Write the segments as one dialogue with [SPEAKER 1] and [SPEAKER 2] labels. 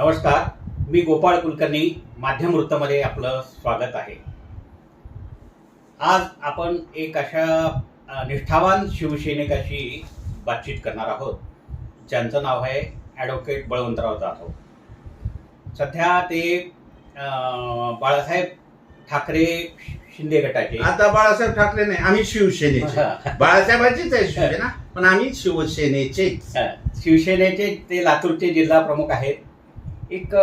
[SPEAKER 1] नमस्कार मी गोपाळ कुलकर्णी माध्यम वृत्तमध्ये आपलं स्वागत आहे. आज आपण एक अशा निष्ठावान शिवसैनिकाशी बातचीत करणार आहोत. ज्यांचं नाव आहे ॲडव्होकेट बळवंतराव जाधव. सध्या ते बाळासाहेब ठाकरे शिंदे गटाचे.
[SPEAKER 2] आता बाळासाहेब ठाकरे नाही आम्ही शिवसेनेचे. बाळासाहेबांचीच आहे शिवसेना पण आम्ही शिवसेनेचे
[SPEAKER 1] शिवसेनेचे ते लातूरचे जिल्हा प्रमुख आहेत. एक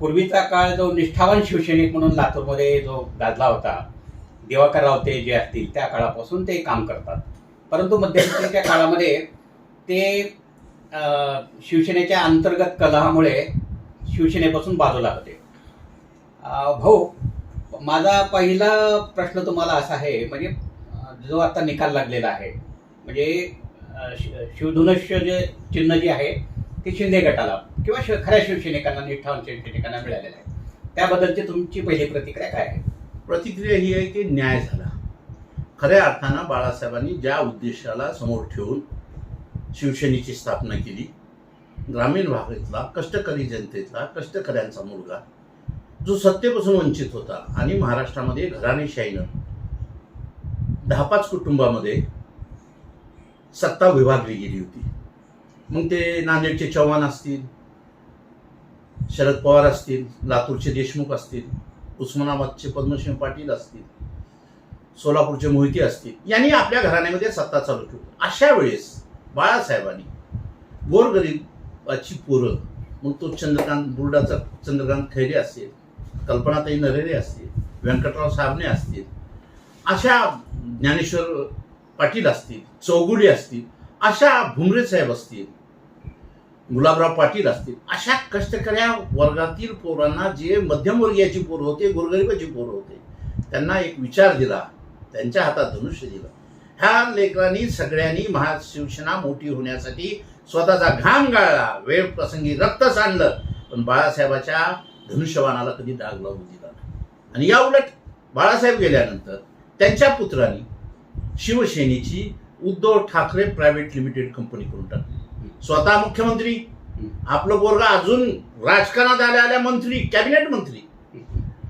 [SPEAKER 1] पूर्वीचा काळ जो निष्ठावान शिवसैनिक म्हणून लातूरमध्ये जो गाजला होता दिवाकर रावते जे असतील त्या काळापासून ते काम करतात. परंतु मध्यंतरीच्या काळामध्ये ते शिवसेनेच्या अंतर्गत कलहामुळे शिवसेनेपासून बाजूला होते. भाऊ माझा पहिला प्रश्न तुम्हाला असा आहे म्हणजे जो आता निकाल लागलेला आहे म्हणजे शि- शिवधनुष्य जे चिन्ह जे आहे ते शिंदे गटाला किंवा खऱ्या शिवसैनिकांना निष्ठावान शिवसैनिकांना मिळालेलं आहे. त्याबद्दलची तुमची पहिली प्रतिक्रिया काय आहे?
[SPEAKER 2] प्रतिक्रिया ही आहे की न्याय झाला. खऱ्या अर्थानं बाळासाहेबांनी ज्या उद्देशाला समोर ठेवून शिवसेनेची स्थापना केली ग्रामीण भागातला कष्टकरी जनतेतला कष्टकऱ्यांचा मुलगा जो सत्तेपासून वंचित होता आणि महाराष्ट्रामध्ये घराणेशाहीनं दहा पाच कुटुंबामध्ये सत्ता विभागली गेली होती. मग ते नांदेडचे चव्हाण असतील शरद पवार असतील लातूरचे देशमुख असतील उस्मानाबादचे पद्मसिंह पाटील असतील सोलापूरचे मोहिते असतील यांनी आपल्या घराण्यामध्ये सत्ता चालू ठेवली. अशा वेळेस बाळासाहेबांनी गोरगरीबाची पोरं मग तो चंद्रकांत बुर्डाचा चंद्रकांत खैरे असतील कल्पनाताई नरेरे असतील व्यंकटराव साबणे असतील अशा ज्ञानेश्वर पाटील असतील चौगुले असतील अशा भुमरे साहेब असतील गुलाबराव पाटील असतील अशा कष्टकऱ्या वर्गातील पोरांना जे मध्यमवर्गीयाची पोरं होते गोरगरिबाची पोरं होते त्यांना एक विचार दिला त्यांच्या हातात धनुष्य दिलं. ह्या लेकरांनी सगळ्यांनी महाशिवसेना मोठी होण्यासाठी स्वतःचा घाम गाळला वेळ प्रसंगी रक्त सांडलं पण बाळासाहेबाच्या धनुष्यबाणाला कधी डाग लावून दिला आणि या उलट बाळासाहेब गेल्यानंतर त्यांच्या पुत्रांनी शिवसेनेची Uddhav Thackeray private limited company करून टाकली. स्वतः मुख्यमंत्री आपलं पोरगा अजून राजकारणात आल्या आल्या मंत्री कॅबिनेट मंत्री.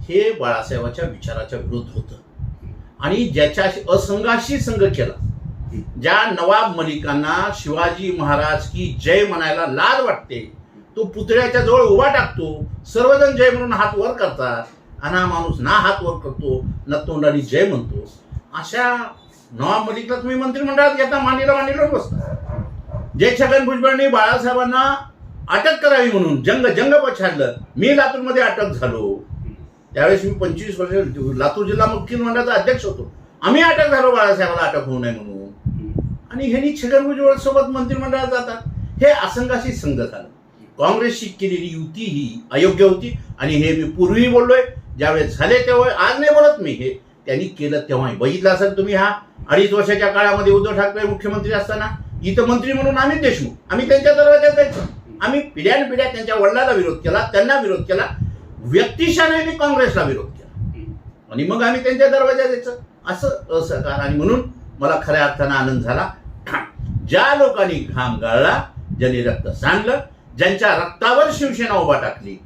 [SPEAKER 2] हे बाळासाहेबाच्या विचाराच्या विरोध होतं. आणि ज्याच्याशी असंघाशी संघ केला ज्या नवाब मलिकांना शिवाजी महाराज की जय म्हणायला लाज वाटते तो पुतळ्याच्या जवळ उभा टाकतो सर्वजण जय म्हणून हात वर करतात आणि हा माणूस ना हात वर करतो ना तोंडाने जय म्हणतो. अशा नवाब मलिकला तुम्ही मंत्रिमंडळात घेता मांडीला मांडीला बसता जे छगन भुजबळने बाळासाहेबांना अटक करावी म्हणून जंग जंग पछाडलं मी लातूरमध्ये अटक झालो. त्यावेळेस मी पंचवीस वर्ष लातूर जिल्हा मुख्यमंडळाचा अध्यक्ष होतो. आम्ही अटक झालो बाळासाहेबाला अटक होऊ नये म्हणून. आणि ह्यांनी छगन भुजबळ सोबत मंत्रिमंडळात जातात. हे असंघाशी संघ झालं. काँग्रेसशी केलेली युती ही अयोग्य होती. आणि हे मी पूर्वी बोललोय. ज्यावेळेस झाले त्यावेळी आज नाही बोलत मी हे. त्यांनी केलं तेव्हाही. बघितलं असेल तुम्ही हा? अडीच वर्षाच्या काळामध्ये उद्धव ठाकरे मुख्यमंत्री असताना इथं मंत्री म्हणून आम्ही देशमुख. आम्ही त्यांच्या दरवाज्यात जायचो. आम्ही पिढ्यान पिढ्या त्यांच्या वडिलाला विरोध केला त्यांना विरोध केला व्यक्तिशाने मी काँग्रेसला विरोध केला. आणि मग आम्ही त्यांच्या दरवाज्यात द्यायचं असं असहकार आणि म्हणून मला खऱ्या अर्थानं आनंद झाला. ज्या लोकांनी घाम गाळला ज्यांनी रक्त सांडलं ज्यांच्या रक्तावर शिवसेना उभा टाकली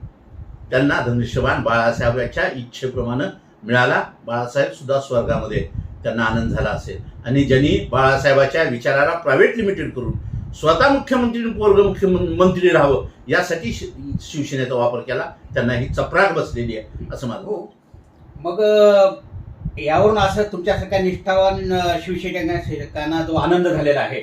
[SPEAKER 2] त्यांना धनुष्यबाण बाळासाहेबांच्या इच्छेप्रमाणे मिळाला बाळासाहेब सुद्धा स्वर्गामध्ये त्यांना आनंद झाला असेल. आणि ज्यांनी बाळासाहेबाच्या विचाराला प्रायव्हेट लिमिटेड करून स्वतः मुख्यमंत्री पोरग मुख्यमंत्री राहावं यासाठी शिवसेनेचा वापर केला त्यांना ही चपराक बसलेली आहे असं माझं
[SPEAKER 1] हो. मग यावरून असं तुमच्यासारख्या निष्ठावान शिवसैनिकांना जो आनंद झालेला आहे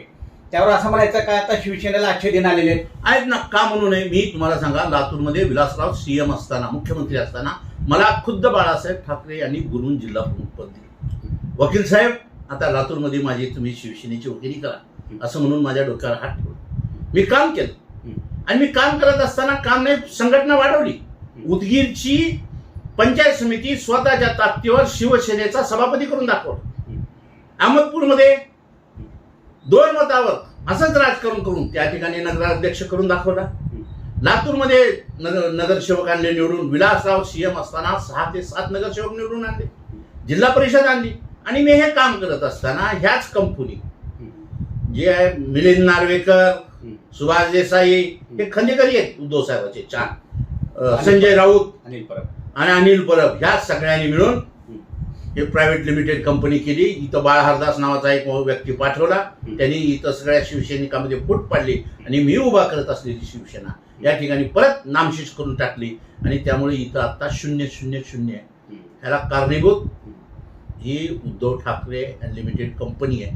[SPEAKER 1] त्यावर असं म्हणायचं का आता शिवसेनेला आजचे दिन आलेले आहेत?
[SPEAKER 2] आहेत ना का म्हणू नये. मी तुम्हाला सांगा लातूरमध्ये विलासराव सीएम असताना मुख्यमंत्री असताना मला खुद्द बाळासाहेब ठाकरे यांनी बोलून जिल्हा प्रमुख पद दिलं. वकील साहेब आता लातूरमध्ये माझी तुम्ही शिवसेनेची वकिली करा असं म्हणून माझ्या डोक्यावर हात ठेवला. मी काम केलं. आणि मी काम करत असताना काम नाही संघटना वाढवली. उदगीरची पंचायत समिती स्वतःच्या ताकदीवर शिवसेनेचा सभापती करून दाखवला. अहमदपूरमध्ये दोन मतावर असंच राजकारण करून त्या ठिकाणी नगराध्यक्ष करून दाखवला. लातूरमध्ये नगर नगरसेवकांनी निवडून विलासराव सीएम असताना सहा ते सात नगरसेवक निवडून आणले. जिल्हा परिषद आणली. आणि मी हे काम करत असताना ह्याच कंपनी जे आहे मिलिंद नार्वेकर सुभाष देसाई हे खंडेकरी आहेत उद्धव साहेबाचे चार. संजय राऊत
[SPEAKER 1] अनिल परब.
[SPEAKER 2] आणि अनिल परब ह्या सगळ्यांनी मिळून हे प्रायव्हेट लिमिटेड कंपनी केली. इथं बाळहरदास नावाचा एक व्यक्ती पाठवला. त्यांनी इथं सगळ्या शिवसैनिकांमध्ये फूट पाडली आणि मी उभा करत असलेली शिवसेना. या ठिकाणी परत नामशेष करून टाकली आणि त्यामुळे इथं आता शून्य शून्य शून्य ह्याला कारणीभूत ही उद्धव ठाकरे लिमिटेड कंपनी आहे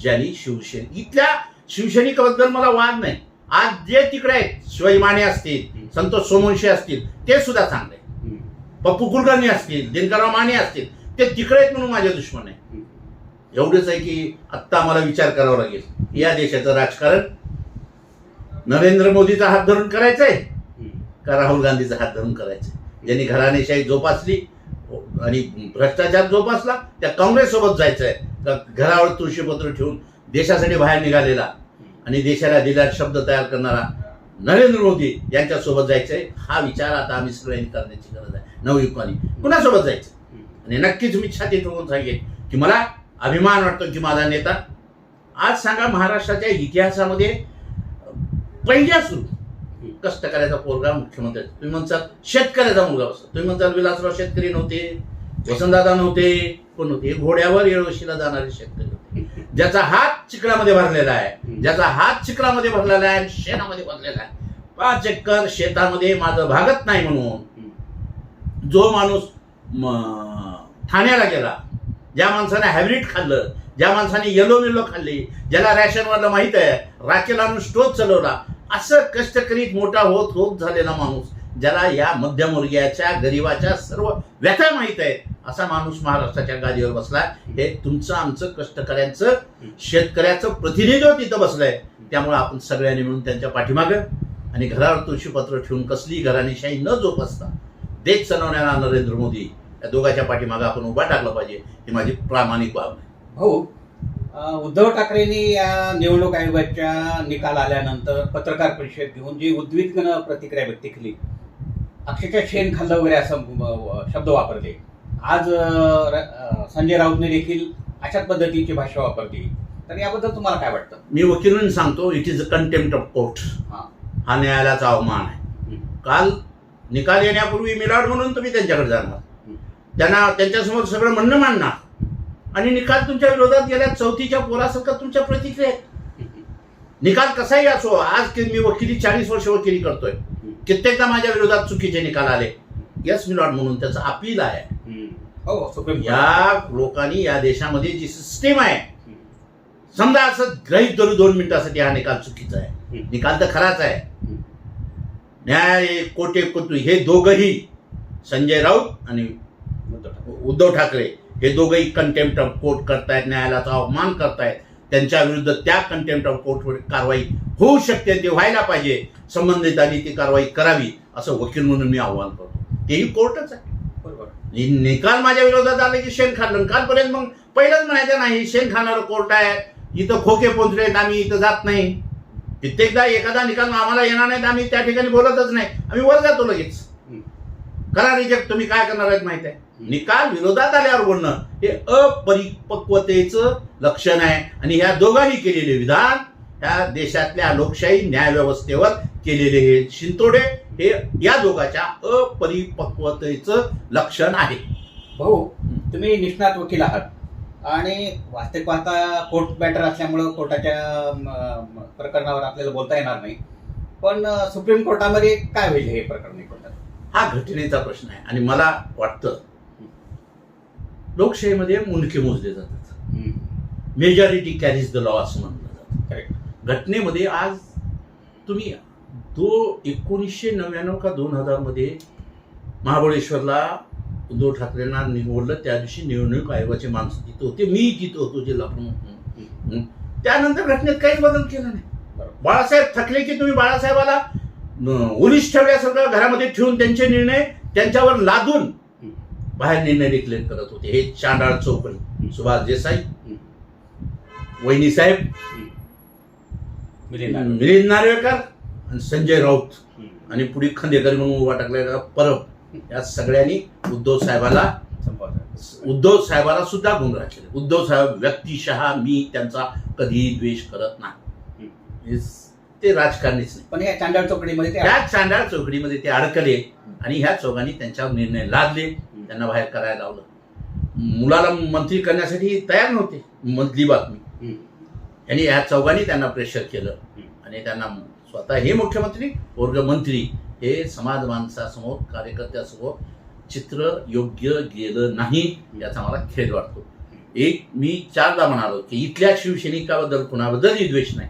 [SPEAKER 2] ज्यांनी शिवसेना इथल्या शिवसैनिकाबद्दल मला वाद नाही. आज जे तिकडे आहेत शिवाजी माने असतील संतोष सोमवंशी असतील ते सुद्धा चांगले. पप्पू कुलकर्णी असतील दिनकरराव माने असतील ते तिकडे आहेत म्हणून माझे दुश्मन आहे. एवढंच आहे की आत्ता आम्हाला विचार करावा लागेल. या देशाचं राजकारण नरेंद्र मोदीचा हात धरून करायचंय का राहुल गांधीचा हात धरून करायचंय? ज्यांनी घराणेशाही जोपासली आणि भ्रष्टाचार जोपासला त्या काँग्रेस सोबत जायचंय. का घरावर तुळशीपत्र ठेवून देशासाठी बाहेर निघालेला आणि देशाला दिला शब्द तयार करणारा नरेंद्र मोदी यांच्यासोबत जायचंय? हा विचार आता आम्ही सगळ्यांनी करण्याची गरज आहे. नवयुवकांनी कुणासोबत जायचं आणि नक्कीच मी छाती ठोकून सांगेन की मला अभिमान वाटतो की माझा नेता आज सांगा महाराष्ट्राच्या इतिहासामध्ये पहिल्या सुरू कष्ट करायचा पोरगा मुख्यमंत्री. तुम्ही म्हणसाल शेतकऱ्याचा मुलगा असतो तुम्ही म्हणसाल विलासराव शेतकरी नव्हते वसंतदादा नव्हते कोण होते घोड्यावर येळवशीला जाणारे शेतकरी होते. ज्याचा हात चिखलामध्ये भरलेला आहे ज्याचा हात चिखलामध्ये भरलेला आहे आणि शेणामध्ये भरलेला आहे. पाच एकर शेतामध्ये माझं भागत नाही म्हणून जो माणूस ठाण्याला गेला. ज्या माणसाने हॅब्रिड खाल्लं ज्या माणसाने येलो विलो खाल्ली ज्याला रॅशनवाला माहीत आहे राखेल आणून स्टोव चालवला असं कष्ट करीत मोठा होत होत झालेला माणूस ज्याला या मध्यमवर्गीयाच्या गरिबाच्या सर्व व्यथा माहीत आहेत असा माणूस महाराष्ट्राच्या गादीवर बसलाय हे तुमचं आमचं कष्टकऱ्यांचं शेतकऱ्याचं प्रतिनिधित्व तिथं बसलंय. त्यामुळे आपण सगळ्यांनी मिळून त्यांच्या पाठीमागं आणि घरावर तुळशीपत्र ठेवून कसली घराणीशाही न जोपासता देश चालवणारा नरेंद्र मोदी या दोघांच्या पाठीमागं आपण उभा टाकला पाहिजे ही माझी प्रामाणिक आहे.
[SPEAKER 1] भाऊ उद्धव ठाकरेंनी या निवडणूक आयोगाच्या निकाल आल्यानंतर पत्रकार परिषद घेऊन जी उद्विग्न प्रतिक्रिया व्यक्त केली अक्षरशः शेण खाल्लं वगैरे असं शब्द वापरले. आज संजय राऊतने देखील अशाच पद्धतीची भाषा वापरली. तर याबद्दल तुम्हाला काय वाटतं?
[SPEAKER 2] मी वकिलून सांगतो it is a contempt of court
[SPEAKER 1] हा.
[SPEAKER 2] हा न्यायालयाचा अवमान आहे. काल निकाल येण्यापूर्वी मिलाड म्हणून तुम्ही त्यांच्याकडे जाणार. त्यांना त्यांच्यासमोर सगळं म्हणणं मांडणार. आणि निकाल तुमच्या विरोधात गेल्या चौथीच्या पोरासारखं तुमच्या प्रतिक्रिया. निकाल कसाही असो आज मी वकिली चाळीस वर्ष वकिली करतोय. कित्येकदा माझ्या विरोधात चुकीचे निकाल आले. यस मिलॉट म्हणून त्याचं अपील आहे.
[SPEAKER 1] हो.
[SPEAKER 2] या लोकांनी या देशामध्ये जी सिस्टीम आहे समजा असं ग्रहित धरू दोन मिनिटासाठी हा निकाल चुकीचा आहे. निकाल तर खराच आहे. न्याय कोटे कोतू हे दोघही संजय राऊत आणि
[SPEAKER 1] उद्धव ठाकरे.
[SPEAKER 2] हे दोघंही कंटेम्प्ट ऑफ कोर्ट करतायत न्यायालयाचा अवमान करतायत. त्यांच्या विरुद्ध त्या कंटेम्प्ट ऑफ कोर्टवर कारवाई होऊ शकते ते व्हायला पाहिजे. संबंधितांनी ती कारवाई करावी असं वकील म्हणून मी आव्हान करतो. तेही कोर्टच आहे.
[SPEAKER 1] बरोबर.
[SPEAKER 2] निकाल माझ्या विरोधात आले की शेण खाल्लं. कालपर्यंत मग पहिलंच म्हणायचं नाही शेण खाणारं कोर्ट आहे. इथं खोके पोचले आम्ही इथं जात नाही. कित्येकदा एखादा निकाल आम्हाला येणार नाही आम्ही त्या ठिकाणी बोलतच नाही. आम्ही वर जातो लगेच. करा रिजेक्ट तुम्ही काय करणार आहेत माहीत आहे? निकाल विरोधात आल्यावर बोलणं हे अपरिपक्वतेचं लक्षण आहे. आणि ह्या दोघांनी केलेले विधान ह्या देशातल्या लोकशाही न्याय व्यवस्थेवर केलेले हे शिंतोडे हे या दोघांच्या अपरिपक्वतेचं लक्षण आहे.
[SPEAKER 1] भाऊ तुम्ही निष्णात वकील आहात. आणि वास्तविक पाहता कोर्ट मॅटर असल्यामुळं कोर्टाच्या प्रकरणावर आपल्याला बोलता येणार नाही. पण सुप्रीम कोर्टामध्ये काय होईल हे प्रकरण
[SPEAKER 2] हा घटनेचा प्रश्न आहे. आणि मला वाटतं लोकशाहीमध्ये मुंडके मोजले जातात. मेजॉरिटी कॅरीज द लॉ असं म्हटलं जातं.
[SPEAKER 1] करेक्ट
[SPEAKER 2] घटनेमध्ये आज तुम्ही दो एकोणीसशे नव्याण्णव का दोन हजारमध्ये महाबळेश्वरला उद्धव ठाकरेंना निवडलं त्या दिवशी निवडणूक आयोगाचे माणसं तिथं होते. मी तिथं होतो जिल्हा प्रमुख. त्यानंतर घटनेत काहीच बदल केला नाही. बाळासाहेब थकले की तुम्ही बाळासाहेबाला ओलीस ठेवल्यासारखं घरामध्ये ठेवून त्यांचे निर्णय त्यांच्यावर लादून. बाहेर निर्णय डिक्लेअर करत होते. हे चांडाळ चौकडी सुभाष देसाई वहिनी साहेब
[SPEAKER 1] मिलिंद
[SPEAKER 2] नार्वेकर. आणि संजय राऊत. आणि पुढे खंदेकर म्हणून उभा टाकलेला परब. या सगळ्यांनी उद्धव साहेबाला. उद्धव साहेबाला सुद्धा गुमराह केले. उद्धव साहेब व्यक्तिशः मी त्यांचा कधीही द्वेष करत नाही. ते राजकारणीच नाही.
[SPEAKER 1] पण या चांडाळ चौकडीमध्ये
[SPEAKER 2] त्या चांडाळ चौकडीमध्ये ते अडकले आणि ह्या चौघांनी त्यांच्यावर निर्णय लादले. त्यांना बाहेर करायला लावलं. मुलाला मंत्री करण्यासाठी तयार नव्हते. मधली बातमी.
[SPEAKER 1] हम्म.
[SPEAKER 2] आणि या चौघांनी त्यांना प्रेशर केलं. आणि त्यांना स्वतः हे मुख्यमंत्री वर्ग मंत्री हे समाज माणसासमोर कार्यकर्त्यासमोर चित्र योग्य गेलं नाही याचा मला खेद वाटतो. एक मी चारदा म्हणालो की इथल्या शिवसैनिकाबद्दल कुणाबद्दलही द्वेष नाही.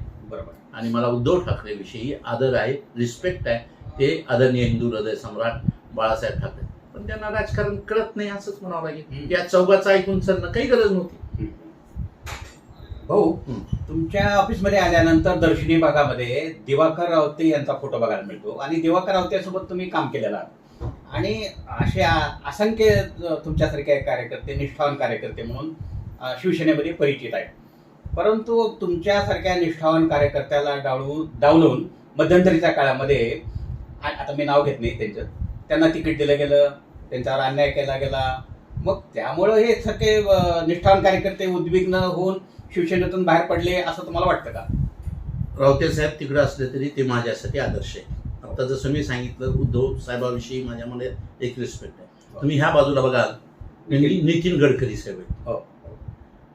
[SPEAKER 2] आणि मला उद्धव ठाकरे विषयी आदर आहे रिस्पेक्ट आहे ते आदरणीय हिंदू हृदय सम्राट बाळासाहेब ठाकरे. पण त्यांना राजकारण कळत नाही असंच म्हणावं लागेल. या चौघाचं ऐकून सरणं काही गरज नव्हती.
[SPEAKER 1] भाऊ. तुमच्या ऑफिसमध्ये आल्यानंतर दर्शनी भागामध्ये दिवाकर रावते यांचा फोटो बघायला मिळतो. आणि दिवाकर रावतेसोबत तुम्ही काम केलेलं आहात आणि असे असंख्य तुमच्यासारखे कार्यकर्ते निष्ठावान कार्यकर्ते म्हणून शिवसेनेमध्ये परिचित आहेत. परंतु तुमच्यासारख्या निष्ठावान कार्यकर्त्याला डावलून डावलून मध्यंतरीच्या काळामध्ये आता मी नाव घेत नाही त्यांचं त्यांना तिकीट दिलं गेलं त्यांच्यावर अन्याय केला गेला. मग त्यामुळं हे सगळे निष्ठावान कार्यकर्ते उद्विग्न होऊन शिवसेनेतून बाहेर पडले असं तुम्हाला वाटतं का?
[SPEAKER 2] रावते साहेब तिकडे असले तरी ते माझ्यासाठी आदर्श आहे. आता जसं मी सांगितलं उद्धव साहेबाविषयी माझ्यामध्ये एक रिस्पेक्ट आहे. तुम्ही ह्या बाजूला बघाल. नितीन गडकरी साहेब आहेत.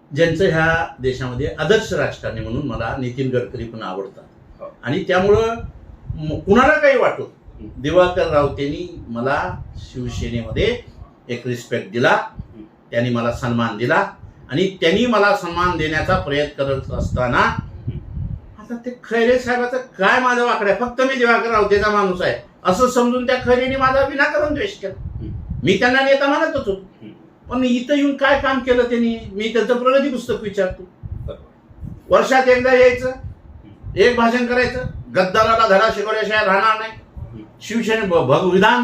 [SPEAKER 1] हो.
[SPEAKER 2] ज्यांचं ह्या देशामध्ये आदर्श राजकारणी म्हणून मला नितीन गडकरी पण
[SPEAKER 1] हो.
[SPEAKER 2] आवडतात आणि त्यामुळं कुणाला काही वाटो
[SPEAKER 1] हं.
[SPEAKER 2] दिवाकर रावतेनी मला शिवसेनेमध्ये एक रिस्पेक्ट दिला त्यांनी मला सन्मान दिला आणि त्यांनी मला सन्मान देण्याचा प्रयत्न करत असताना आता ते खैरे साहेबाचं काय माझं वाकडं आहे फक्त मी दिवाकर रावतेचा माणूस आहे असं समजून त्या खैरेने माझा विनाकारण द्वेष केला
[SPEAKER 1] हं.
[SPEAKER 2] मी त्यांना नेता मानतच होतो
[SPEAKER 1] हं.
[SPEAKER 2] पण इथं येऊन काय काम केलं त्यांनी? मी त्यांचं प्रगती पुस्तक विचारतो. वर्षात एकदा यायचं एक भाषण करायचं गद्दाराला धडा शिकवल्याशिवाय राहणार नाही. शिवसेने भ- भग विधान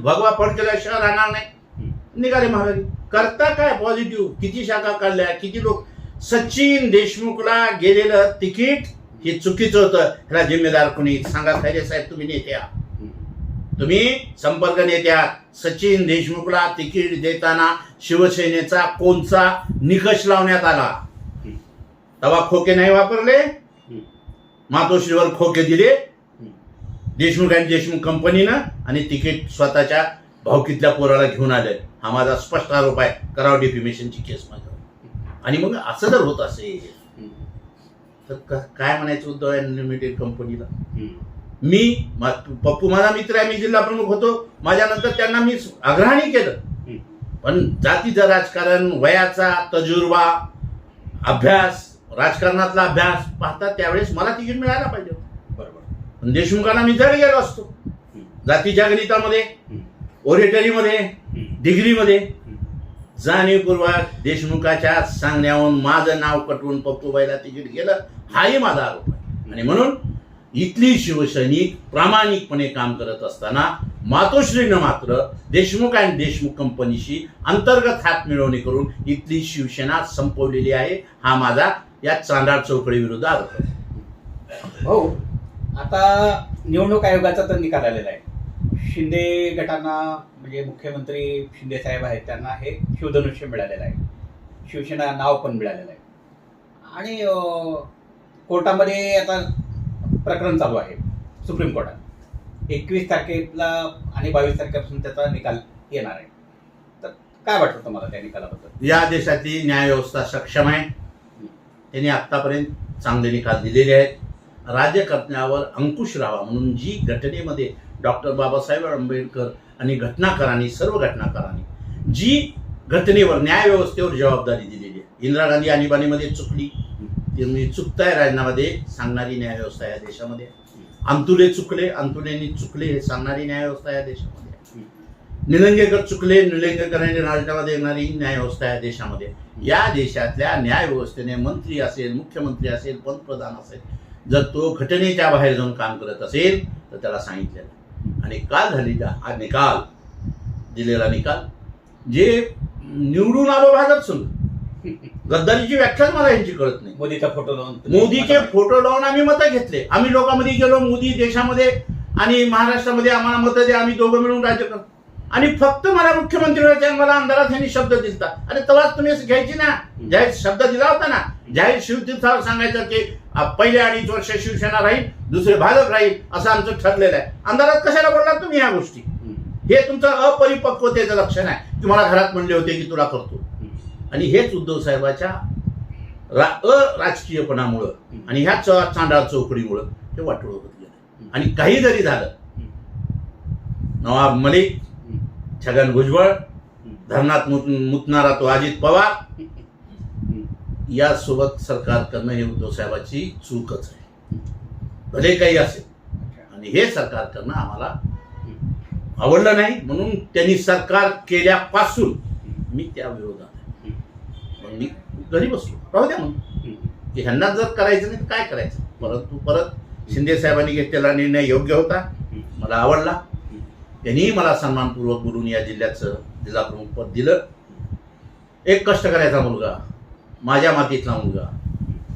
[SPEAKER 2] भगवा फड केल्याशिवाय राहणार नाही. निघाले महाराज करता काय पॉझिटिव्ह किती शाखा काढल्या? किती लोक? सचिन देशमुखला गेलेलं तिकीट हे चुकीचं होतं. ह्याला जिम्मेदार कोणी? सांगा खैरे साहेब तुम्ही नेते आहात. तुम्ही संपर्क नेत्या सचिन देशमुखला तिकीट देताना शिवसेनेचा कोणचा निकष लावण्यात आला? तवा खोके नाही वापरले? मातोश्रीवर खोके दिले? देशमुख आणि देशमुख कंपनीनं आणि तिकीट स्वतःच्या भावकीतल्या पोराला घेऊन आले. हा माझा स्पष्ट आरोप आहे. कराव डिफिमेशनची केस माझ्यावर. आणि मग असं जर होत असेल तर काय म्हणायचं उद्धव अनलिमिटेड कंपनीला मी पप्पू माझा मित्र आहे मी जिल्हा प्रमुख होतो. माझ्यानंतर त्यांना मी आग्रहाने केलं. पण जातीचं राजकारण वयाचा तजुर्बा अभ्यास राजकारणातला अभ्यास पाहता त्यावेळेस मला तिकीट मिळायला पाहिजे.
[SPEAKER 1] बरोबर.
[SPEAKER 2] पण देशमुखांना मी जड गेलो असतो. जातीच्या गणितामध्ये ओरेटरीमध्ये डिग्रीमध्ये. जाणीवपूर्वक देशमुखाच्या सांगण्याहून माझं नाव कटवून पप्पूबाईला तिकीट गेलं. हाही माझा आरोप आहे. आणि म्हणून इथली शिवसैनिक प्रामाणिकपणे काम करत असताना मातोश्रीनं मात्र देशमुख आणि देशमुख कंपनीशी अंतर्गत हात मिळवणी करून इथली शिवसेना संपवलेली आहे. हा माझा या चांडाळ चौकडी विरुद्ध आरोप आहे.
[SPEAKER 1] भाऊ आता निवडणूक आयोगाचा तर निकाल आलेला आहे. शिंदे गटांना म्हणजे मुख्यमंत्री शिंदे साहेब आहेत त्यांना हे शिवधनुष्य मिळालेलं आहे. शिवसेना नाव पण मिळालेलं आहे. आणि कोर्टामध्ये आता प्रकरण चालू आहे सुप्रीम कोर्टात. एकवीस तारखेला आणि बावीस तारखेपासून त्याचा निकाल येणार आहे. तर काय वाटतं तुम्हाला त्या निकालाबद्दल?
[SPEAKER 2] या देशातली न्यायव्यवस्था सक्षम आहे. त्यांनी आत्तापर्यंत चांगले निकाल दिलेले आहेत. राज्यकर्त्यावर अंकुश राहावा म्हणून जी घटनेमध्ये डॉक्टर बाबासाहेब आंबेडकर आणि घटनाकारांनी सर्व घटनाकारांनी जी घटनेवर न्यायव्यवस्थेवर जबाबदारी दिलेली आहे. इंदिरा गांधी आणीबाणीमध्ये चुकली. त्यांनी चुकताय राजीनामा सांगणारी न्यायव्यवस्था या देशामध्ये. अंतुले चुकले अंतुलेंनी चुकले हे सांगणारी न्यायव्यवस्था या देशामध्ये. निलंगेकर चुकले निलंगेकरांनी राजीनामा देणारी न्यायव्यवस्था या देशामध्ये. या देशातल्या न्यायव्यवस्थेने मंत्री असेल मुख्यमंत्री असेल पंतप्रधान असेल जर तो घटनेच्या बाहेर जाऊन काम करत असेल तर त्याला सांगितलेलं आणि काल झालेला हा निकाल. दिलेला निकाल. जे निवडून आलो भागात सुरू गद्दारीची व्याख्याच मला यांची कळत नाही.
[SPEAKER 1] मोदीचा फोटो लावून
[SPEAKER 2] मोदीचे फोटो लावून आम्ही मतं घेतले. आम्ही लोकांमध्ये गेलो मोदी देशामध्ये आणि महाराष्ट्रामध्ये आम्हाला मतं द्या आम्ही दोघं मिळून राज्य करतो आणि फक्त मला मुख्यमंत्री व्हायचे मला आमदारात यांनी शब्द दिलता. आणि तेव्हाच तुम्ही घ्यायची ना. जाहीर शब्द दिला होता ना. जाहीर शिवतीर्थावर सांगायचं की पहिले अडीच वर्ष शिवसेना राहील दुसरे भाजप राहील असं आमचं ठरलेलं आहे. अंधारात कशाला बोलला तुम्ही ह्या गोष्टी. हे तुमचं अपरिपक्वतेचं लक्षण आहे. की मला घरात म्हणले होते की तुला करतो. आणि हेच उद्धव साहेबाच्या रा- अराजकीयपणामुळं आणि ह्या च- चांडाळ चौकडीमुळं ते वाटोळ होत गेलं. आणि काही जरी झालं नवाब मलिक छगन भुजबळ धरणात मुत- मुतणारा तो अजित पवार यासोबत सरकार करणं हे उद्धव साहेबाची चूकच आहे. भले काही असेल आणि हे सरकार करणं आम्हाला आवडलं नाही म्हणून त्यांनी सरकार केल्यापासून मी त्या विरोधात मी घरी बसलो. राहू द्या म्हणून की ह्यांना जर करायचं नाही तर काय करायचं? परंतु परत शिंदे साहेबांनी घेतलेला निर्णय योग्य होता? मला आवडला. त्यांनी मला सन्मानपूर्वक बोलून या जिल्ह्याचं जिल्हा प्रमुख पद दिलं. एक कष्टकऱ्याचा मुलगा माझ्या मातीतला मुलगा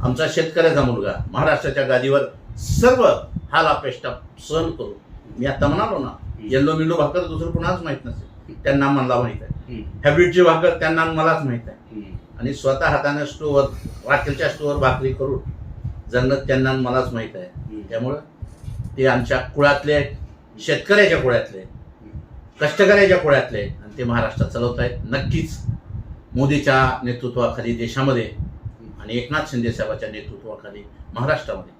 [SPEAKER 2] आमचा शेतकऱ्याचा मुलगा महाराष्ट्राच्या गादीवर सर्व हाल अपेष्टा सहन करून. मी आता म्हणालो ना येल्लो मिल्लो भाकर दुसरं कुणाच माहीत नसेल. त्यांना मला माहीत आहे. हॅब्रिडची भाकर त्यांना मलाच माहीत आहे. आणि स्वतः हाताने स्टोवर राखेलच्या स्टोवर भाकरी करून जगणं त्यांना मलाच माहीत आहे. त्यामुळं ते आमच्या कुळातले शेतकऱ्याच्या कुळातले कष्टकऱ्याच्या कुळातले आणि ते महाराष्ट्रात चालवत आहेत. नक्कीच मोदीच्या नेतृत्वाखाली देशामध्ये आणि एकनाथ शिंदे साहेबाच्या नेतृत्वाखाली महाराष्ट्रामध्ये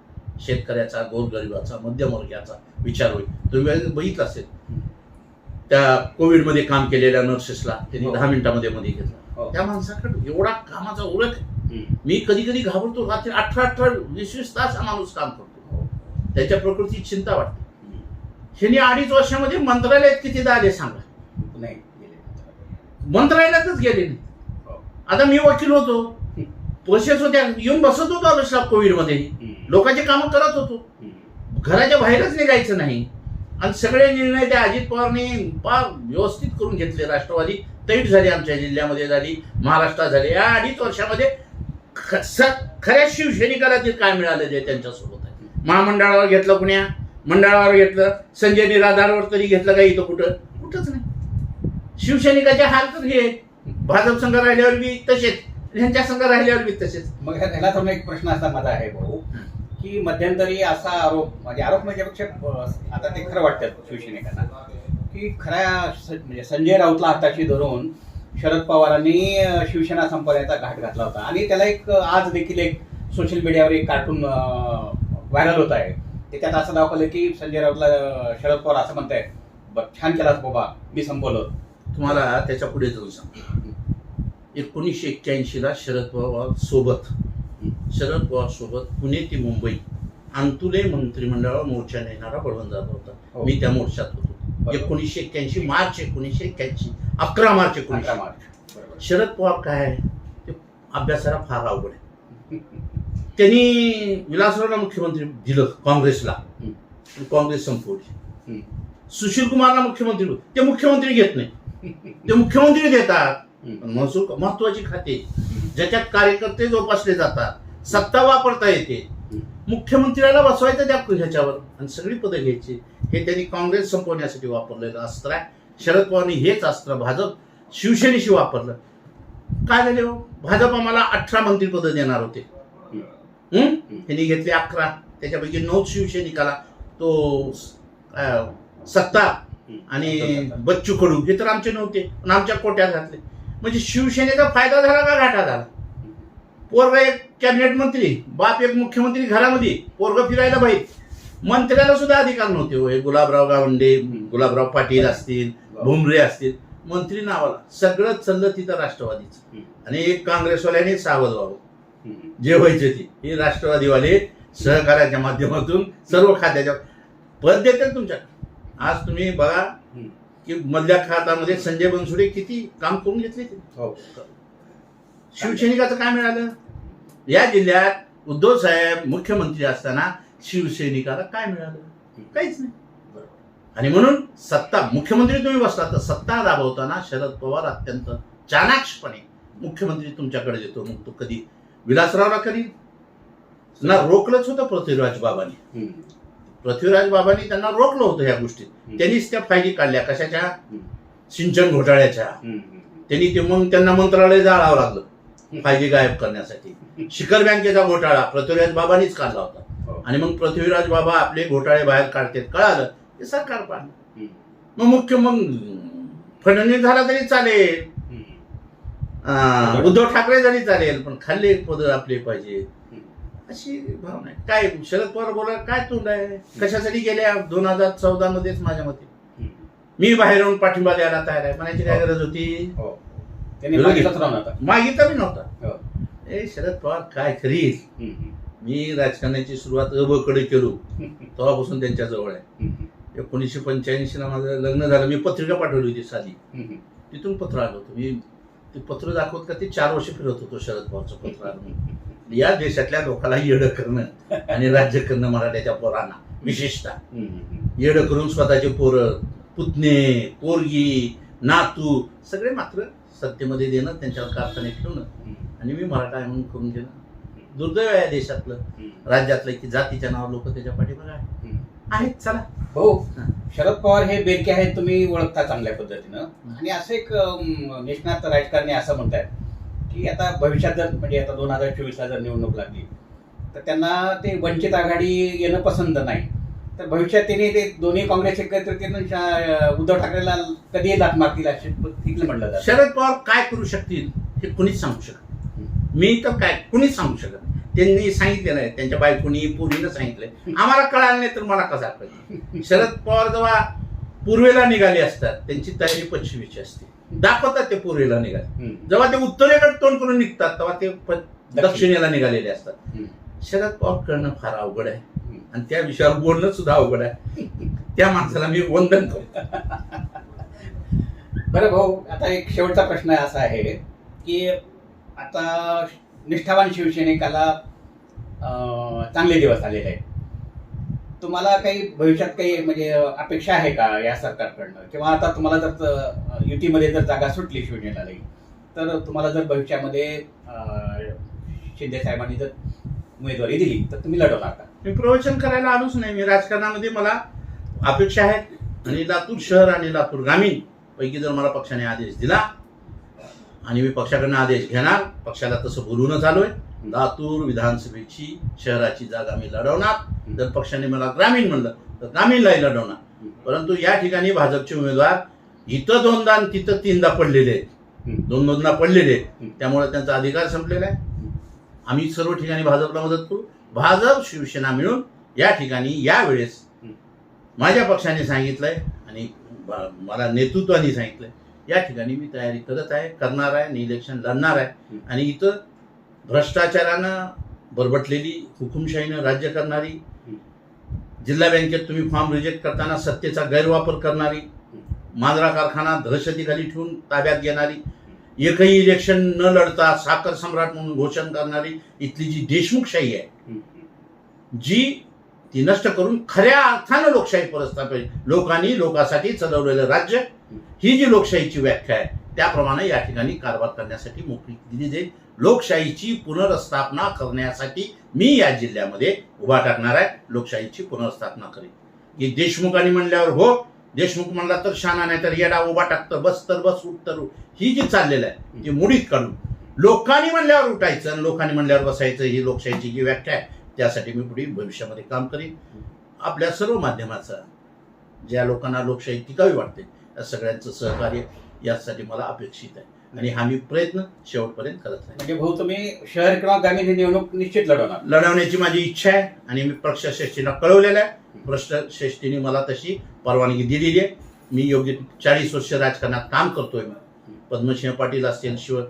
[SPEAKER 2] शेतकऱ्याचा गोरगरिबाचा मध्यमवर्गीयाचा विचार होईल. तुम्ही बघितलं असेल. त्या कोविडमध्ये काम केलेल्या नर्सेसला त्यांनी
[SPEAKER 1] हो.
[SPEAKER 2] दहा मिनिटामध्ये मध्ये घेतला. त्या माणसाकडे एवढा कामाचा ओळख आहे. मी कधी कधी घाबरतो रात्री अठरा अठरा वीस वीस तास हा माणूस काम करतो. त्याच्या प्रकृतीची चिंता वाटते. ह्यांनी अडीच वर्षामध्ये मंत्रालयात कितीदा आले सांगा
[SPEAKER 1] नाही
[SPEAKER 2] मंत्रालयातच गेले नाही.
[SPEAKER 1] हो.
[SPEAKER 2] आता मी वकील होतो. पैसेच होत्या. येऊन बसत होतो ऑफिसला कोविडमध्ये. लोकांची कामं करत होतो. घराच्या बाहेरच निघायचं नाही. आणि सगळे निर्णय त्या अजित पवारने फार व्यवस्थित करून घेतले राष्ट्रवादी. तैट झाली आमच्या जिल्ह्यामध्ये झाली महाराष्ट्रात झाली. या अडीच वर्षामध्ये ख- खऱ्या शिवसैनिकाला ते काय मिळालं ते त्यांच्यासोबत आहे? महामंडळावर घेतलं कुण्या? मंडळावर घेतलं? संजय निराधारवर तरी घेतलं का इथं कुठं? कुठंच नाही. शिवसैनिकाच्या हाल तर हे भाजप संघ राहिल्यावर बी तसेच. ह्यांच्या संघ राहिल्यावर बी तसेच.
[SPEAKER 1] मग ह्याला तर एक प्रश्न असा माझा आहे भाऊ की मध्यंतरी असा आरोप म्हणजे आरोप म्हणजे अं, आता ते खरं वाटतं शिवसैनिकांना. की खऱ्या म्हणजे संजय राऊतला हाताशी धरून शरद पवारांनी शिवसेना संपवण्याचा घाट घातला होता. आणि त्याला एक आज देखील एक सोशल मीडियावर एक कार्टून व्हायरल होत आहे. ते त्यात असं दाखवलं की संजय राऊतला शरद पवार असं म्हणतायत "बघ, छान केलास बाबा मी संपवलं.
[SPEAKER 2] तुम्हाला त्याच्या पुढे जाऊन सांगतो. एकोणीसशे एक्क्याऐंशी ला शरद पवार सोबत शरद पवार सोबत पुणे ते मुंबई अंतुले मंत्रिमंडळावर मोर्चा नेणारा बळवंत जाधव होता.
[SPEAKER 1] हो.
[SPEAKER 2] मी त्या मोर्चात होतो. एकोणीसशे एक्क्याऐंशी मार्च एकोणीसशे एक्क्याऐंशी अकरा मार्च एकोणीसशे.
[SPEAKER 1] मार्च
[SPEAKER 2] शरद पवार काय आहे? ते अभ्यासाला फार अवघड आहे. त्यांनी विलासरावला मुख्यमंत्री दिलं काँग्रेसला. काँग्रेस संपवली. सुशील कुमारला मुख्यमंत्री ते मुख्यमंत्री घेत नाही. ते मुख्यमंत्री देतात. महसूल महत्वाची खाते. ज्याच्यात कार्यकर्ते जोपासले जातात सत्ता वापरता येते. मुख्यमंत्र्याला बसवायचं त्या ह्याच्यावर. आणि सगळी पदं घ्यायची. हे त्यांनी काँग्रेस संपवण्यासाठी वापरलेलं अस्त्र आहे. शरद पवारांनी हेच अस्त्र भाजप शिवसेनेशी वापरलं. काय झाले हो? भाजप आम्हाला अठरा मंत्रिपदं देणार होते. त्यांनी घेतले अकरा. त्याच्यापैकी नऊ शिवसैनिकाला तो सत्ता आणि बच्चू कडू हे तर आमचे नव्हते. पण आमच्या कोट्यात घातले. म्हणजे शिवसेनेचा फायदा झाला का घाटा झाला? पोरग एक कॅबिनेट मंत्री बाप एक मुख्यमंत्री घरामध्ये पोरग फिरायला बाई मंत्र्याला सुद्धा अधिकार नव्हते हो. हे गुलाबराव गावंडे गुलाबराव पाटील असतील भुमरे असतील मंत्री नावाला. सगळं चाललं तिथं राष्ट्रवादीचं. आणि एक काँग्रेसवाल्याने सावध व्हावं. जे व्हायचे ते. हे राष्ट्रवादीवाले सहकार्याच्या माध्यमातून सर्व खात्याच्या पद देतात तुमच्या आज तुम्ही बघा की मधल्या खात्यामध्ये संजय बनसुडे किती काम करून घेतले ते.
[SPEAKER 1] हो.
[SPEAKER 2] शिवसैनिकाचं काय मिळालं? या जिल्ह्यात उद्धव साहेब मुख्यमंत्री असताना शिवसैनिकाला काय मिळालं? काहीच नाही. आणि म्हणून सत्ता मुख्यमंत्री तुम्ही बसला तर सत्ता राबवताना शरद पवार अत्यंत चाणाक्षपणे मुख्यमंत्री तुमच्याकडे देतो मग तो कधी विलासरावला कधी? ना रोखलंच होतं पृथ्वीराज बाबांनी. पृथ्वीराज बाबांनी त्यांना रोखलं होतं ह्या गोष्टीत. त्यांनीच त्या फायली काढल्या. कशाच्या? सिंचन घोटाळ्याच्या. त्यांनी ते मग त्यांना मंत्रालय जाळावं लागलं. फायदे गायब करण्यासाठी. शिखर बँकेचा घोटाळा पृथ्वीराज बाबांनीच काढला होता.
[SPEAKER 1] हो.
[SPEAKER 2] आणि मग पृथ्वीराज बाबा आपले घोटाळे बाहेर काढतात कळालं ते सरकार
[SPEAKER 1] हम्म,
[SPEAKER 2] मग मुख्य मग फडणवीस झाला तरी चालेल. उद्धव ठाकरे जरी चालेल पण खाल्ले पद आपले पाहिजे. अशी भावना आहे. काय शरद पवार बोला काय तोंड आहे? कशासाठी गेल्या दोन हजार चौदा मध्येच माझ्या मते. मी बाहेर येऊन पाठिंबा द्यायला तयार आहे. म्हणायची काय गरज होती?
[SPEAKER 1] हो. त्यांनी
[SPEAKER 2] विरोधी.
[SPEAKER 1] मागितलंच राहून आता
[SPEAKER 2] मागितला बी नव्हता.
[SPEAKER 1] हो.
[SPEAKER 2] ए शरद पवार काय
[SPEAKER 1] हम्म,
[SPEAKER 2] मी राजकारणाची सुरुवात अबकडे केलो. तेव्हापासून त्यांच्या जवळ आहे. एकोणीसशे पंच्याऐंशीला माझं लग्न झालं. मी पत्रिका पाठवली होती साधी. तिथून पत्र आलं होतं. मी ते पत्र दाखवत का ते चार वर्ष फिरत होतो शरद पवारचं पत्र आलं. या देशातल्या लोकांना येडं करणं आणि राज्य करणं मराठ्याच्या पोरांना विशेषतः. येडं करून स्वतःचे पोरं पुतणे पोरगी नातू सगळे मात्र सत्तेमध्ये देणं त्यांच्यावर कारखाने ठेवणं. आणि मी मराठा आहे म्हणून करून घेणं. दुर्दैव आहे देशातलं. राज्यातलं की जातीच्या नावावर लोक त्याच्या पाठीमागे आहे. आहेत चला.
[SPEAKER 1] हो. शरद पवार हे बेरके आहेत तुम्ही ओळखता चांगल्या पद्धतीनं. आणि असं एक निष्णात राजकारणी असं म्हणतात की आता भविष्यात जर म्हणजे आता दोन हजार चोवीसला जर निवडणूक लागली तर त्यांना ते वंचित आघाडी येणं पसंत नाही. तर भविष्यात त्यांनी ते दोन्ही काँग्रेस शा- उद्धव ठाकरेला कधी लाट मारतील असे जातं.
[SPEAKER 2] शरद पवार काय करू शकतील हे कुणीच सांगू शकत मी तर काय कुणीच सांगू शकत नाही. त्यांनी सांगितलेलं आहे त्यांच्या बायकोनी पूर्वीनं सांगितलंय. आम्हाला कळालं नाही तर मला कसा कळेल? शरद पवार जेव्हा पूर्वेला निघाले असतात त्यांची तयारी पश्चिमेची असते. दाखवतात ते पूर्वेला निघाले. जेव्हा ते उत्तरेकडे तोंड करून निघतात तेव्हा ते दक्षिणेला निघालेले असतात. शरद पवार करणं फार अवघड आहे. आणि त्या विषयावर बोलणं सुद्धा अवघड आहे. त्या माणसाला मी वंदन करतो.
[SPEAKER 1] बरं भाऊ आता एक शेवटचा प्रश्न असा आहे की आता निष्ठावान शिवसैनिकाला चांगले दिवस आलेले आहेत. तुम्हाला काही भविष्यात काही म्हणजे अपेक्षा आहे का या सरकारकडनं? किंवा आता तुम्हाला जर युतीमध्ये जर जागा सुटली शिवसेनेला तर तुम्हाला जर भविष्यामध्ये शिंदे साहेबांनी जर उमेदवारी दिली तर तुम्ही लढवणार का?
[SPEAKER 2] मी प्रवचन करायला आलोच नाही. मी राजकारणामध्ये मला अपेक्षा आहेत. आणि लातूर शहर आणि लातूर ग्रामीण. पैकी जर मला पक्षाने आदेश दिला आणि मी पक्षाकडनं आदेश घेणार पक्षाला तसं बोलूनच आलोय. लातूर विधानसभेची शहराची जागा मी लढवणार. जर पक्षाने मला ग्रामीण म्हणलं तर ग्रामीणलाही लढवणार. परंतु या ठिकाणी भाजपचे उमेदवार इथं दोनदा आणि तिथं तीनदा पडलेले आहेत. दोन दोनदा पडलेले आहेत. त्यामुळे त्यांचा अधिकार संपलेला आहे. आम्ही सर्व ठिकाणी भाजपला मदत करू. भाजप शिवसेना मिळून या ठिकाणी यावेळेस माझ्या पक्षाने सांगितलंय आणि मला नेतृत्वाने सांगितलंय. या ठिकाणी मी तयारी करत आहे करणार आहे आणि इलेक्शन लढणार आहे. आणि इथं भ्रष्टाचारानं बरबटलेली हुकुमशाहीनं राज्य करणारी जिल्हा बँकेत तुम्ही फॉर्म रिजेक्ट करताना सत्तेचा गैरवापर करणारी मांजरा कारखाना दहशतीखाली ठेवून ताब्यात घेणारी एकही इलेक्शन न लढता साखर सम्राट म्हणून घोषण करणारी इथली जी देशमुखशाही आहे जी ती नष्ट करून खऱ्या अर्थानं लोकशाही प्रस्थापित लोकांनी लोकांसाठी चालवलेलं राज्य ही जी लोकशाहीची व्याख्या आहे त्याप्रमाणे या ठिकाणी कारभार करण्यासाठी मोकळी दिली जाईल. लोकशाहीची पुनर्स्थापना करण्यासाठी मी या जिल्ह्यामध्ये उभा टाकणार आहे लोकशाहीची पुनर्स्थापना करेन. की देशमुखांनी म्हणल्यावर हो देशमुख म्हणला तर शाना नाही तर येडा उभा टाकतं बस तर बस उठ तर ही जी चाललेलं आहे ती मुडीत काढून. लोकांनी म्हणल्यावर उठायचं आणि लोकांनी म्हणल्यावर बसायचं ही लोकशाहीची जी व्याख्या आहे त्यासाठी मी पुढे भविष्यामध्ये काम करीन. आपल्या सर्व माध्यमाचा ज्या लोकांना लोकशाही टिकावी वाटते त्या सगळ्यांचं सहकार्य यासाठी मला अपेक्षित आहे. आणि हा मी प्रयत्न शेवटपर्यंत करत राहील
[SPEAKER 1] म्हणजे भाऊ तुम्ही शहर किंवा ग्रामीण ही निवडणूक निश्चित लढवणार.
[SPEAKER 2] लढवण्याची माझी इच्छा आहे आणि मी पक्षश्रेष्ठीला कळवलेलं आहे. पक्षश्रेष्ठीने मला तशी परवानगी दिलेली आहे. मी योग्य चाळीस वर्ष राजकारणात काम करतोय. पद्मसिंह पाटील असतील शिव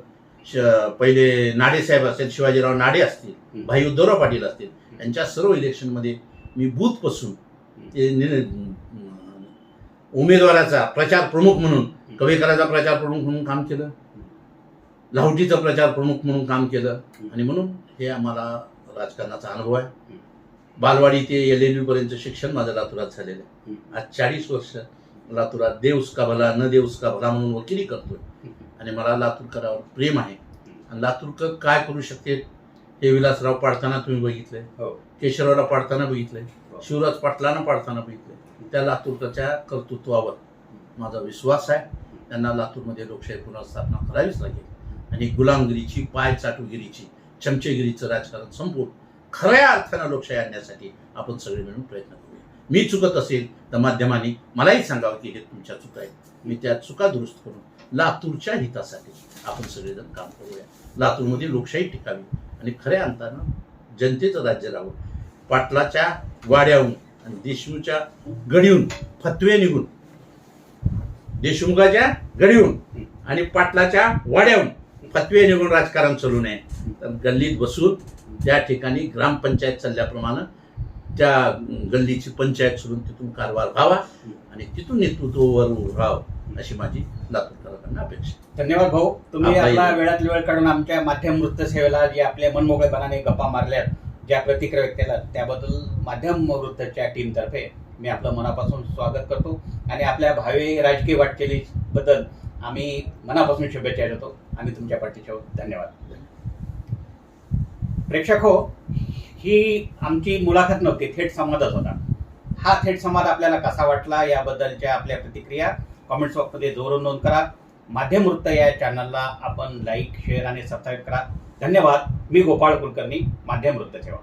[SPEAKER 2] पहिले नाडे साहेब असतील शिवाजीराव नाडे असतील भाई उद्धवराव पाटील असतील यांच्या सर्व इलेक्शनमध्ये मी बूथपासून उमेदवाराचा प्रचार प्रमुख म्हणून कवेकराचा प्रचार प्रमुख म्हणून काम केलं. लाहोटीचा प्रचार प्रमुख म्हणून काम केलं. आणि म्हणून हे आम्हाला राजकारणाचा अनुभव आहे. बालवाडी ते एल एल पर्यंत शिक्षण माझं लातूरात झालेलं आहे. आज चाळीस वर्ष लातूरात देऊस का भला न देऊस का भला म्हणून वकिली करतोय. आणि मला लातूरकरावर प्रेम आहे. आणि लातूरकर काय करू शकते हे विलासराव पाडताना तुम्ही बघितलंय.
[SPEAKER 1] हो.
[SPEAKER 2] केशवरावला पाडताना बघितलंय.
[SPEAKER 1] हो.
[SPEAKER 2] शिवराज पाटलांना पाडताना बघितलंय. त्या लातूरच्या कर्तृत्वावर माझा विश्वास आहे. त्यांना लातूरमध्ये लोकशाही पुनर्स्थापना करावीच लागेल. आणि गुलामगिरीची पाय चाटूगिरीची चमचेगिरीचं राजकारण संपवून खऱ्या अर्थानं लोकशाही आणण्यासाठी आपण सगळे मिळून प्रयत्न करूया. मी चुकत असेल तर माध्यमांनी मलाही सांगावं की हे तुमच्या चुका आहेत. मी त्या चुका दुरुस्त करून लातूरच्या हितासाठी आपण सगळेजण काम करूया. लातूरमध्ये लोकशाही टिकावी आणि खऱ्या अर्थानं जनतेचं राज्य राहावं पाटलाच्या वाड्याहून आणि देशमुखच्या गडीहून फतवे निघून देशमुखाच्या गडीहून आणि पाटलाच्या वाड्याहून फतवे निघून राजकारण चालू नये तर गल्लीत बसून त्या ठिकाणी ग्रामपंचायत चालल्याप्रमाणे त्या गल्लीची पंचायत सोडून तिथून कारभार व्हावा आणि तिथून नेतृत्व वर राहावं अशी माझी लातूरकरांना अपेक्षा.
[SPEAKER 1] धन्यवाद भाऊ तुम्ही
[SPEAKER 2] आपलाही
[SPEAKER 1] आपला
[SPEAKER 2] धन्यवाद.
[SPEAKER 1] वेळात वेळ काढून आमच्या माध्यम वृत्त सेवेला जे आपल्या मनमोकळेपणाने गप्पा मारल्यात ज्या प्रतिक्रिया व्यक्त केल्या त्याबद्दल माध्यम वृत्तच्या टीमतर्फे मी आपलं मनापासून स्वागत करतो आणि आपल्या भावी राजकीय वाटचालीबद्दल आम्ही मनापासून शुभेच्छा देतो आम्ही तुमच्या पाठीच्या आहोत. धन्यवाद. प्रेक्षक हो ही आमची मुलाखत नव्हती थेट संवादच होता. हा थेट संवाद आपल्याला कसा वाटला याबद्दलच्या आपल्या प्रतिक्रिया कॉमेंट्स बॉक्समध्ये जोरून नोंद करा. माध्यम वृत्त या चॅनलला आपण लाईक शेअर आणि सबस्क्राईब करा. धन्यवाद. मी गोपाळ कुलकर्णी माध्यम वृत्त सेवा